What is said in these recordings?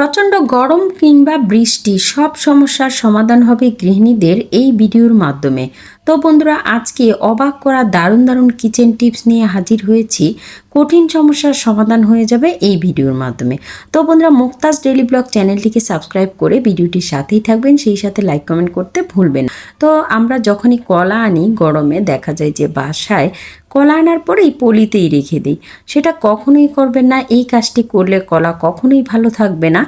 প্রচণ্ড গরম কিংবা বৃষ্টি, সব সমস্যার সমাধান হবে গৃহিণীদের এই ভিডিওর মাধ্যমে। তো বন্ধুরা, আজকে অবাক করা দারুণ দারুণ কিচেন টিপস নিয়ে হাজির হয়েছি। কঠিন সমস্যার সমাধান হয়ে যাবে এই ভিডিওর মাধ্যমে। তো বন্ধুরা, মুক্তাজ ডেলি ব্লগ চ্যানেলটিকে সাবস্ক্রাইব করে ভিডিওটির সাথেই থাকবেন, সেই সাথে লাইক কমেন্ট করতে ভুলবেন তো আমরা যখনই কলা আনি গরমে, দেখা যায় যে বাসায় কলা আনার পরে এই পলিতেই রেখে দিই। সেটা কখনোই করবেন না, এই কাজটি করলে কলা কখনোই ভালো থাকবে না।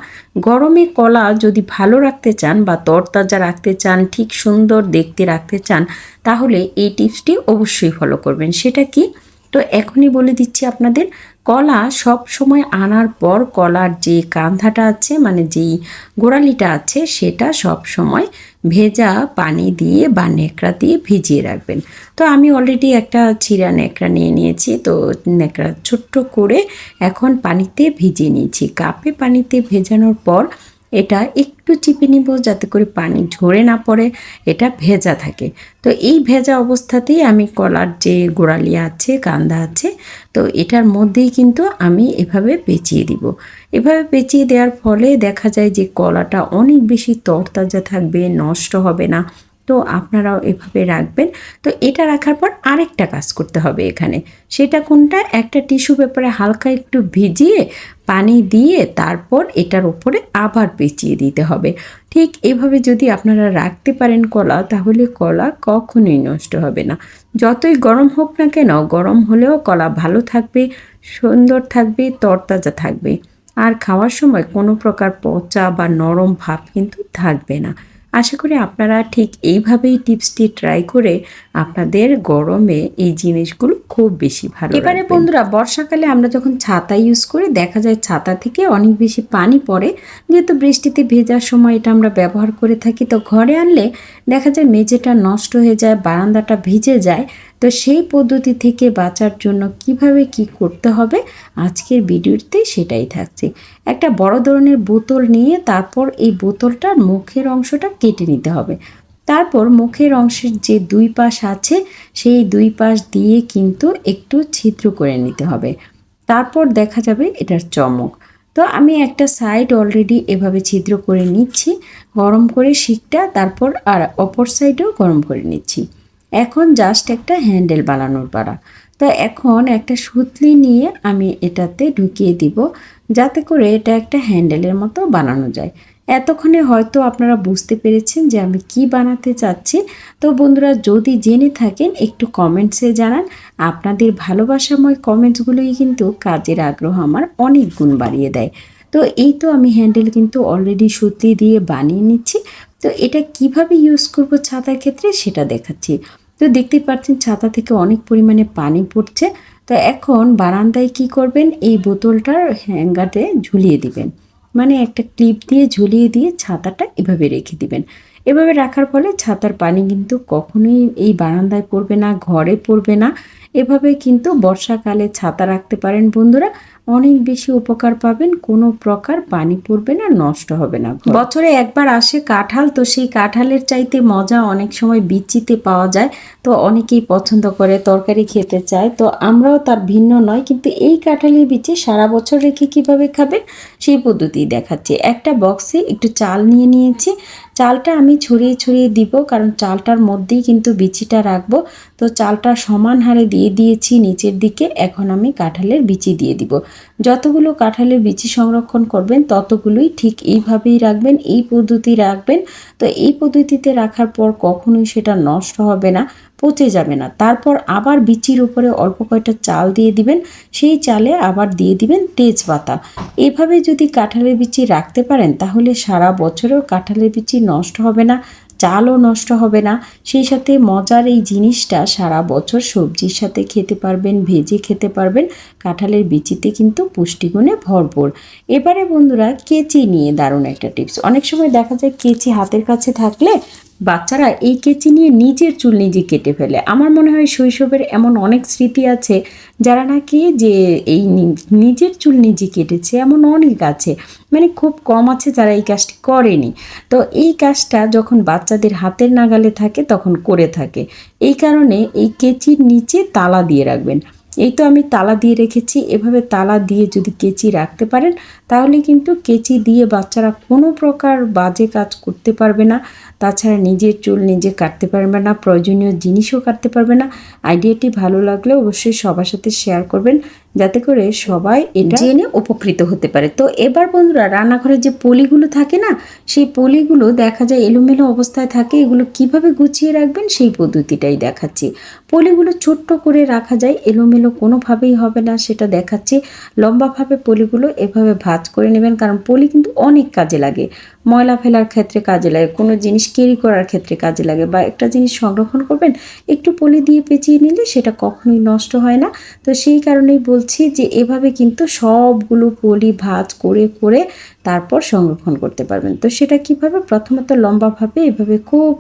গরমে কলা যদি ভালো রাখতে চান বা তরতাজা রাখতে চান, ঠিক সুন্দর দেখতে রাখতে চান, তাহলে এই টিপসটি অবশ্যই ফলো করবেন। সেটা কি? তো এখনই বলে দিচ্ছি আপনাদের, কলা সব সময় আনার পর কলার যে কান্ধাটা আছে মানে যেই গোড়ালিটা আছে, সেটা সব সময় ভেজা পানি দিয়ে বা নেকড়া দিয়ে ভিজিয়ে রাখবেন। তো আমি অলরেডি একটা চিরা নেকড়া নিয়ে নিয়েছি, তো নেকড়া ছোট্ট করে এখন পানিতে ভিজিয়ে নিয়েছি। কাপে পানিতে ভেজানোর পর এটা একটু চিপে নিব যাতে করে পানি ঝরে না পড়ে, এটা ভেজা থাকে। তো এই ভেজা অবস্থাতেই আমি কলার যে গোড়ালি আছে, কান্দা আছে, তো এটার মধ্যেই কিন্তু আমি এভাবে পেঁচিয়ে দিব। এভাবে পেঁচিয়ে দেওয়ার ফলে দেখা যায় যে কলাটা অনেক বেশি তরতাজা থাকবে, নষ্ট হবে না। তো আপনারাও এভাবে রাখবেন। তো এটা রাখার পর আরেকটা কাজ করতে হবে এখানে। সেটা কোনটা? একটা টিস্যু পেপারে হালকা একটু ভিজিয়ে পানি দিয়ে তারপর এটার উপরে আবার পেঁচিয়ে দিতে হবে। ঠিক এভাবে যদি আপনারা রাখতে পারেন কলা, তাহলে কলা কখনোই নষ্ট হবে না। যতই গরম হোক না কেন, গরম হলেও কলা ভালো থাকবে, সুন্দর থাকবে, তরতাজা থাকবে। আর খাওয়ার সময় কোনো প্রকার পচা বা নরম ভাব কিন্তু থাকবে না। আশা করি আপনারা ঠিক এইভাবেই টিপসটি ট্রাই করে আপনাদের গরমে এই জিনিসগুলো খুব বেশি ভালো এবারে বন্ধুরা, বর্ষাকালে আমরা যখন ছাতা ইউজ করি, দেখা যায় ছাতা থেকে অনেক বেশি পানি পড়ে। যেহেতু বৃষ্টিতে ভেজার সময় এটা আমরা ব্যবহার করে থাকি, তো ঘরে আনলে দেখা যায় মেঝেটা নষ্ট হয়ে যায়, বারান্দাটা ভিজে যায়। তো সেই পদ্ধতি থেকে বাঁচার জন্য কীভাবে কি করতে হবে, আজকের ভিডিওতে সেটাই থাকছে। একটা বড় ধরনের বোতল নিয়ে তারপর এই বোতলটার মুখের অংশটা কেটে নিতে হবে। তারপর মুখের অংশের যে দুই পাশ আছে, সেই দুই পাশ দিয়ে কিন্তু একটু ছিদ্র করে নিতে হবে। তারপর দেখা যাবে এটার চমক। তো আমি একটা সাইড অলরেডি এভাবে ছিদ্র করে নিচ্ছি, গরম করে শিকটা, তারপর আর অপর সাইডেও গরম করে নিচ্ছি। এখন জাস্ট একটা হ্যান্ডেল বানানোর পারা তো এখন একটা সুতলি নিয়ে আমি এটাতে ঢুকিয়ে দিব, যাতে করে এটা একটা হ্যান্ডেলের মতো বানানো যায়। এতক্ষণে হয়তো আপনারা বুঝতে পেরেছেন যে আমি কি বানাতে চাচ্ছি। তো বন্ধুরা, যদি জেনে থাকেন, একটু কমেন্টসে জানান। আপনাদের ভালোবাসাময় কমেন্টসগুলোই কিন্তু কাজের আগ্রহ আমার অনেক গুণ বাড়িয়ে দেয়। তো এই তো আমি হ্যান্ডেল কিন্তু অলরেডি সুতলি দিয়ে বানিয়ে নিচ্ছি। তো এটা কীভাবে ইউজ করব ছাতার ক্ষেত্রে সেটা দেখাচ্ছি। তো দেখতেই পাচ্ছেন ছাতা থেকে অনেক পরিমাণে পানি পড়ছে। তো এখন বারান্দায় কি করবেন? এই বোতলটার হ্যাঙ্গারে ঝুলিয়ে দিবেন। মানে একটা ক্লিপ দিয়ে ঝুলিয়ে দিয়ে ছাতাটা এভাবে রেখে দিবেন। এভাবে রাখার ফলে ছাতার পানি কিন্তু কখনোই এই বারান্দায় পড়বে না, ঘরে পড়বে না। এভাবে কিন্তু বর্ষাকালে ছাতা রাখতে পারেন বন্ধুরা। অনেক বেশি উপকার পাবেন, কোনো প্রকার পানি পড়বে না, নষ্ট হবে না বছরে একবার আসে কাঁঠাল, তো সেই কাঁঠালের চাইতে মজা অনেক সময় বিচিতে পাওয়া যায়, তো অনেকেই পছন্দ করে, তরকারি খেতে চায়। তো আমরাও তার ভিন্ন নয়, কিন্তু এই কাঁঠালের বিচি সারা বছর রেখে কীভাবে খাবেন? সেই পদ্ধতি দেখাচ্ছি। একটা বক্সে একটু চাল নিয়ে নিয়েছি চালটা আমি ছড়িয়ে ছড়িয়ে দিব, কারণ চালটার মধ্যেই কিন্তু বিচিটা রাখব। তো চালটা সমান হারে দিয়ে দিয়েছি নিচের দিকে, এখন আমি কাঁঠালের বিচি দিয়ে দিব। যতগুলো কাঁঠালের বিচি সংরক্ষণ করবেন, ততগুলোই ঠিক এইভাবেই রাখবেন, এই পদ্ধতি রাখবেন। তো এই পদ্ধতিতে রাখার পর কখনোই সেটা নষ্ট হবে না, পচে যাবে না। তারপর আবার বিচির উপরে অল্প কয়েকটা চাল দিয়ে দিবেন, সেই চালে আবার দিয়ে দিবেন তেজপাতা। এভাবে যদি কাঁঠালের বিচি রাখতে পারেন, তাহলে সারা বছরেও কাঁঠালের বিচি নষ্ট হবে না। চালও নষ্ট হবে না। সেই সাথে মজার এই জিনিসটা সারা বছর সবজির সাথে খেতে পারবেন, ভেজে খেতে পারবেন। কাঁঠালের বিচিতে কিন্তু পুষ্টিগুণে ভরপুর। এবারে বন্ধুরা কেচি নিয়ে দারুণ একটা টিপস অনেক সময় দেখা যায় কেচি হাতের কাছে থাকলে বাচ্চারা এই কেচি নিয়ে নিজের চুল নিজে কেটে ফেলে। আমার মনে হয় শৈশবের এমন অনেক স্মৃতি আছে যারা নাকি যে এই নিজের চুল নিজে কেটেছে এমন অনেক আছে। মানে খুব কম আছে যারা এই কাজটি করেনি। তো এই কাজটা যখন বাচ্চাদের হাতের নাগালে থাকে তখন করে থাকে। এই কারণে এই কেচির নিচে তালা দিয়ে রাখবেন। এই তো আমি তালা দিয়ে রেখেছি। এভাবে তালা দিয়ে যদি কেচি রাখতে পারেন, তাহলে কিন্তু কেচি দিয়ে বাচ্চারা কোনো প্রকার বাজে কাজ করতে পারবে না। তাছাড়া নিজের চুল নিজে কাটতে পারবে না, প্রয়োজনীয় জিনিসও কাটতে পারবে না। আইডিয়াটি ভালো লাগলে অবশ্যই সবার সাথে শেয়ার করবেন। যাতে করে সবাই এটা জেনে উপকৃত হতে পারে। তো এবার বন্ধুরা রান্নাঘরে যে পলিগুলো থাকে না, সেই পলিগুলো দেখা যায় এলোমেলো অবস্থায় থাকে। এগুলো কীভাবে গুছিয়ে রাখবেন সেই পদ্ধতিটাই দেখাচ্ছি। পলিগুলো ছোট্ট করে রাখা যায়, এলোমেলো কোনোভাবেই হবে না, সেটা দেখাচ্ছি। লম্বাভাবে পলিগুলো এভাবে ভাজ করে নেবেন, কারণ পলি কিন্তু অনেক কাজে লাগে। ময়লা ফেলার ক্ষেত্রে কাজে লাগে, কোনো জিনিস ক্যারি করার ক্ষেত্রে কাজে লাগে, বা একটা জিনিস সংরক্ষণ করবেন, একটু পলি দিয়ে পেঁচিয়ে নিলে সেটা কখনোই নষ্ট হয় না। তো সেই কারণেই বলছি যে এভাবে কিন্তু সবগুলো পলি ভাজ করে করে তারপর সংরক্ষণ করতে পারবেন। তো সেটা কীভাবে? প্রথমত লম্বাভাবে এভাবে খুব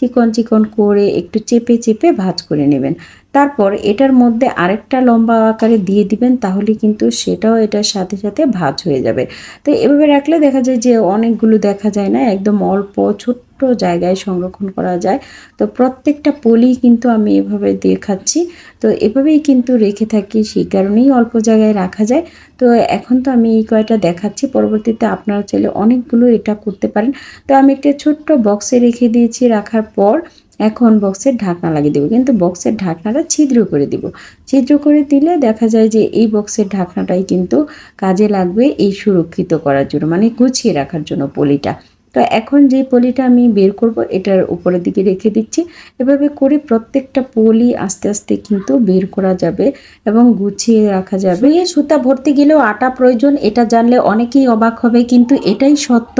চিকন চিকন করে একটু চেপে চেপে ভাজ করে নেবেন। তারপর এটার মধ্যে আরেকটা লম্বা আকারে দিয়ে দিবেন, তাহলে কিন্তু সেটাও এটার সাথে সাথে ভাজ হয়ে যাবে। তো এভাবে রাখলে দেখা যায় যে অনেকগুলো দেখা যায় না, একদম অল্প, ছোট্ট জায়গায় সংরক্ষণ করা যায়। তো প্রত্যেকটা পলি কিন্তু আমি এভাবে দেখাচ্ছি। তো এভাবেই কিন্তু রেখে থাকি, সেই কারণেই অল্প জায়গায় রাখা যায়। তো এখন তো আমি এই কয়টা দেখাচ্ছি, পরবর্তীতে আপনারা চাইলে অনেকগুলো এটা করতে পারেন। তো আমি একটা ছোট্ট বক্সে রেখে দিয়েছি রাখার পর এখন বক্সের ঢাকনা লাগিয়ে দেবো। কিন্তু বক্সের ঢাকনাটা ছিদ্র করে দিব। ছিদ্র করে দিলে দেখা যায় যে এই বক্সের ঢাকনাটাই কিন্তু কাজে লাগবে এই সুরক্ষিত করার জন্য মানে গুছিয়ে রাখার জন্য পলিটা। তো এখন যে পলিটা আমি বের করব, এটার উপরের দিকে রেখে দিচ্ছি। এভাবে করে প্রত্যেকটা পলি আস্তে আস্তে কিন্তু বের করা যাবে এবং গুছিয়ে রাখা যাবে। সুতা ভরতে গেলেও আটা প্রয়োজন, এটা জানলে অনেকেই অবাক হবে, কিন্তু এটাই সত্য।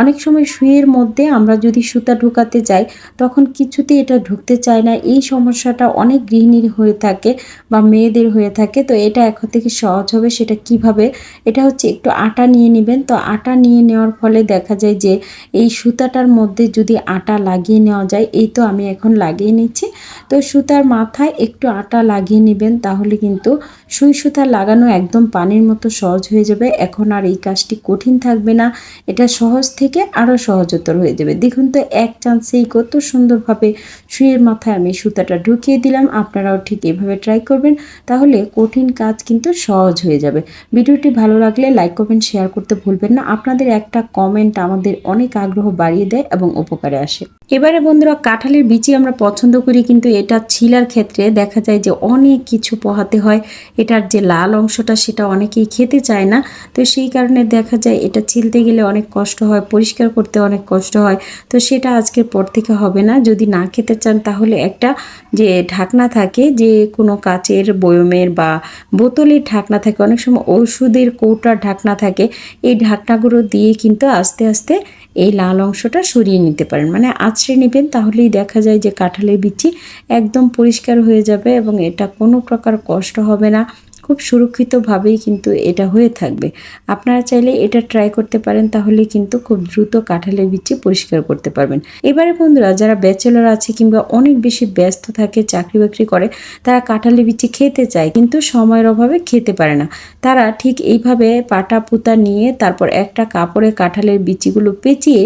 অনেক সময় শুয়ের মধ্যে আমরা যদি সুতা ঢুকাতে যাই, তখন কিছুতে এটা ঢুকতে চায় না। এই সমস্যাটা অনেক গৃহিণীর হয়ে থাকে বা মেয়েদের হয়ে থাকে। তো এটা এখন থেকে সহজ হবে সেটা কীভাবে? এটা হচ্ছে একটু আটা নিয়ে নেবেন। তো আটা নিয়ে নেওয়ার ফলে দেখা যায় যে এই সুতাটার মধ্যে যদি আটা লাগিয়ে নেওয়া যায়, এই তো আমি এখন লাগিয়ে নিচ্ছি। তো সুতার মাথায় একটু আটা লাগিয়ে নেবেন, তাহলে কিন্তু সুই সুতা লাগানো একদম পানির মতো সহজ হয়ে যাবে। এখন আর এই কাজটি কঠিন থাকবে না। এটা সহজ থেকে আরও সহজতর হয়ে যাবে। দেখুন তো, এক চান্সেই কত সুন্দরভাবে শুয়ের মাথায় আমি সুতাটা ঢুকিয়ে দিলাম। আপনারাও ঠিক এভাবে ট্রাই করবেন, তাহলে কঠিন কাজ কিন্তু সহজ হয়ে যাবে। ভিডিওটি ভালো লাগলে লাইক কমেন্ট শেয়ার করতে ভুলবেন না। আপনাদের একটা কমেন্ট আমাদের অনেক আগ্রহ বাড়িয়ে দেয় এবং উপকারে আসে। এবারে বন্ধুরা কাঁঠালের বিচি আমরা পছন্দ করি, কিন্তু এটা ছিলার ক্ষেত্রে দেখা যায় যে অনেক কিছু পোহাতে হয়। এটার যে লাল অংশটা সেটা অনেকেই খেতে চায় না। তো সেই কারণে দেখা যায় এটা ছিলতে গেলে অনেক কষ্ট হয়, পরিষ্কার করতে অনেক কষ্ট হয়। তো সেটা আজকের পর থেকে হবে না। যদি না খেতে চান তাহলে একটা যে ঢাকনা থাকে, যে কোনো কাচের বয়মের বা বোতলের ঢাকনা থাকে, অনেক সময় ওষুধের কৌটার ঢাকনা থাকে, এই ঢাকনাগুলো দিয়ে কিন্তু আস্তে আস্তে এই লাল অংশটা সরিয়ে নিতে পারেন। মানে আছড়ে নেবেন তাহলেই দেখা যায় যে কাঁঠালের বিচি একদম পরিষ্কার হয়ে যাবে এবং এটা কোনো প্রকার কষ্ট হবে না। খুব সুরক্ষিতভাবেই কিন্তু এটা হয়ে থাকবে। আপনারা চাইলে এটা ট্রাই করতে পারেন তাহলে কিন্তু খুব দ্রুত কাঁঠালের বিচি পরিষ্কার করতে পারবেন। এবারে বন্ধুরা, যারা ব্যাচেলর আছে কিংবা অনেক বেশি ব্যস্ত থাকে, চাকরি বাকরি করে, তারা কাঁঠালের বিচি খেতে চায়, কিন্তু সময়ের অভাবে খেতে পারে না। তারা ঠিক এইভাবে পাটা পুতা নিয়ে, তারপর একটা কাপড়ে কাঁঠালের বিচিগুলো পেঁচিয়ে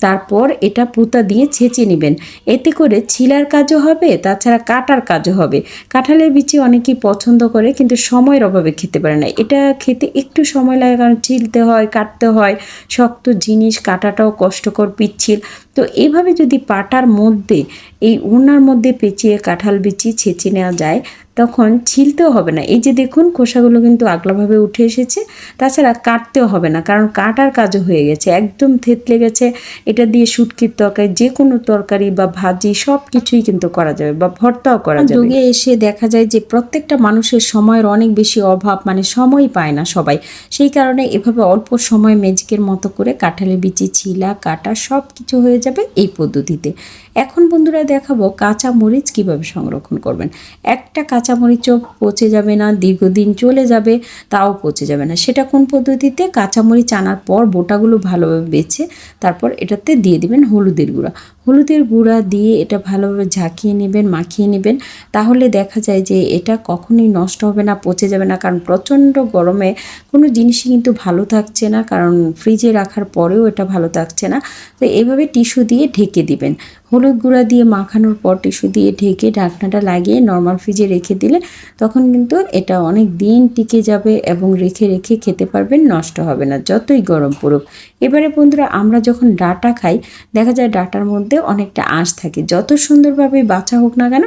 তারপর এটা পুঁতা দিয়ে ছেঁচে নেবেন। এতে করে ছিলার কাজও হবে, তাছাড়া কাটার কাজও হবে। কাঁঠালের বিচি অনেকেই পছন্দ করে, কিন্তু সময়ের অভাবে খেতে পারে না। এটা খেতে একটু সময় লাগে, কারণ ছিলতে হয়, কাটতে হয়, শক্ত জিনিস কাটাটাও কষ্টকর, পিচ্ছিল। তো এইভাবে যদি পাটার মধ্যে এই উনার মধ্যে পেঁচিয়ে কাঁঠাল বিচি ছেঁচে নেওয়া যায় তখন ছিলতেও হবে না। এই যে দেখুন খোসাগুলো কিন্তু আগলাভাবে উঠে এসেছে। তাছাড়া কাটতেও হবে না কারণ কাটার কাজও হয়ে গেছে। একদম থেতলে গেছে। এটা দিয়ে শুটকির তরকারি যে কোনো তরকারি বা ভাজি সব কিছুই কিন্তু করা যাবে বা ভর্তাও করা যাবে। যুগে এসে দেখা যায় যে প্রত্যেকটা মানুষের সময়ের অনেক বেশি অভাব মানে সময় পায় না সবাই। সেই কারণে এভাবে অল্প সময় ম্যাজিকের মতো করে কাঁঠালের বিচি ছিলা কাটা সব কিছু হয়ে যাবে এই পদ্ধতিতে। এখন বন্ধুরা দেখাবো কাঁচা মরিচ কীভাবে সংরক্ষণ করবেন। একটা কাঁচা মরিচও পচে যাবে না, দীর্ঘদিন চলে যাবে, তাও পচে যাবে না। সেটা কোন পদ্ধতিতে? কাঁচা মরিচ আনার পর বোটাগুলো ভালোভাবে বেছে তারপর এটাতে দিয়ে দিবেন হলুদের গুঁড়া। হলুদের গুঁড়া দিয়ে এটা ভালোভাবে ঝাঁকিয়ে নেবেন, মাখিয়ে নেবেন। তাহলে দেখা যায় যে এটা কখনোই নষ্ট হবে না, পচে যাবে না। কারণ প্রচণ্ড গরমে কোনো জিনিসই কিন্তু ভালো থাকছে না। কারণ ফ্রিজে রাখার পরেও এটা ভালো থাকছে না। তো এভাবে টিস্যু দিয়ে ঢেকে দিবেন। হলুদ গুঁড়া দিয়ে মাখানোর পর টিস্যু দিয়ে ঢেকে ঢাকনাটা লাগিয়ে নর্মাল ফ্রিজে রেখে দিলে তখন কিন্তু এটা অনেক দিন টিকে যাবে এবং রেখে রেখে খেতে পারবেন, নষ্ট হবে না, যতই গরম পড়ুক। এবারে বন্ধুরা, আমরা যখন ডাটা খাই, দেখা যায় ডাটার মধ্যে অনেকটা আঁশ থাকে। যত সুন্দরভাবে বাছা হোক না কেন,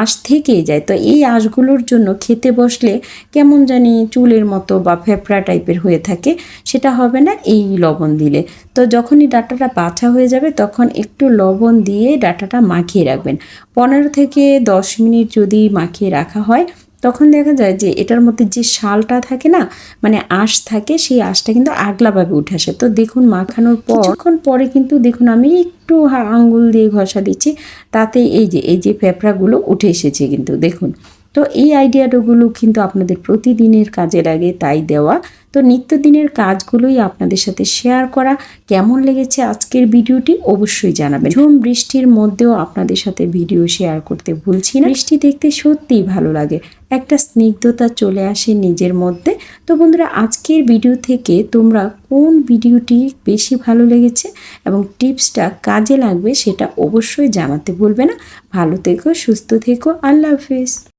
আঁশ থেকেই যায়। তো এই আঁশগুলোর জন্য খেতে বসলে কেমন জানি চুলের মতো বা ফেফড়া টাইপের হয়ে থাকে, সেটা হবে না এই লবণ দিলে। তো যখনই ডাটাটা বাছা হয়ে যাবে, তখন একটু লবণ দিয়ে ডাটাটা মাখিয়ে রাখবেন। পনেরো থেকে দশ মিনিট যদি মাখিয়ে রাখা হয়, তখন দেখা যায় যে এটার মধ্যে যে শালটা থাকে না মানে আঁশ থাকে, সেই আঁশটা কিন্তু আগলাভাবে উঠে আসে। তো দেখুন মাখানোর পর কিছুক্ষণ পরে কিন্তু দেখুন আমি একটু আঙ্গুল দিয়ে ঘষা দিচ্ছি, তাতে এই যে এই যে পেঁপড়াগুলো উঠে এসেছে কিন্তু, দেখুন। তো এই আইডিয়াগুলো কিন্তু আপনাদের প্রতিদিনের কাজে লাগে তাই দেওয়া। তো নিত্যদিনের কাজগুলোই আপনাদের সাথে শেয়ার করা। কেমন লেগেছে আজকের ভিডিওটি অবশ্যই জানাবেন। ঝুম বৃষ্টির মধ্যেও আপনাদের সাথে ভিডিও শেয়ার করতে ভুলছি না। বৃষ্টি দেখতে সত্যিই ভালো লাগে। একটা স্নিগ্ধতা চলে আসে নিজের মধ্যে। তো বন্ধুরা, আজকের ভিডিও থেকে তোমরা কোন ভিডিওটি বেশি ভালো লেগেছে এবং টিপসটা কাজে লাগবে সেটা অবশ্যই জানাতে ভুলবে না। ভালো থেকো, সুস্থ থেকো। আল্লাহ হাফিজ।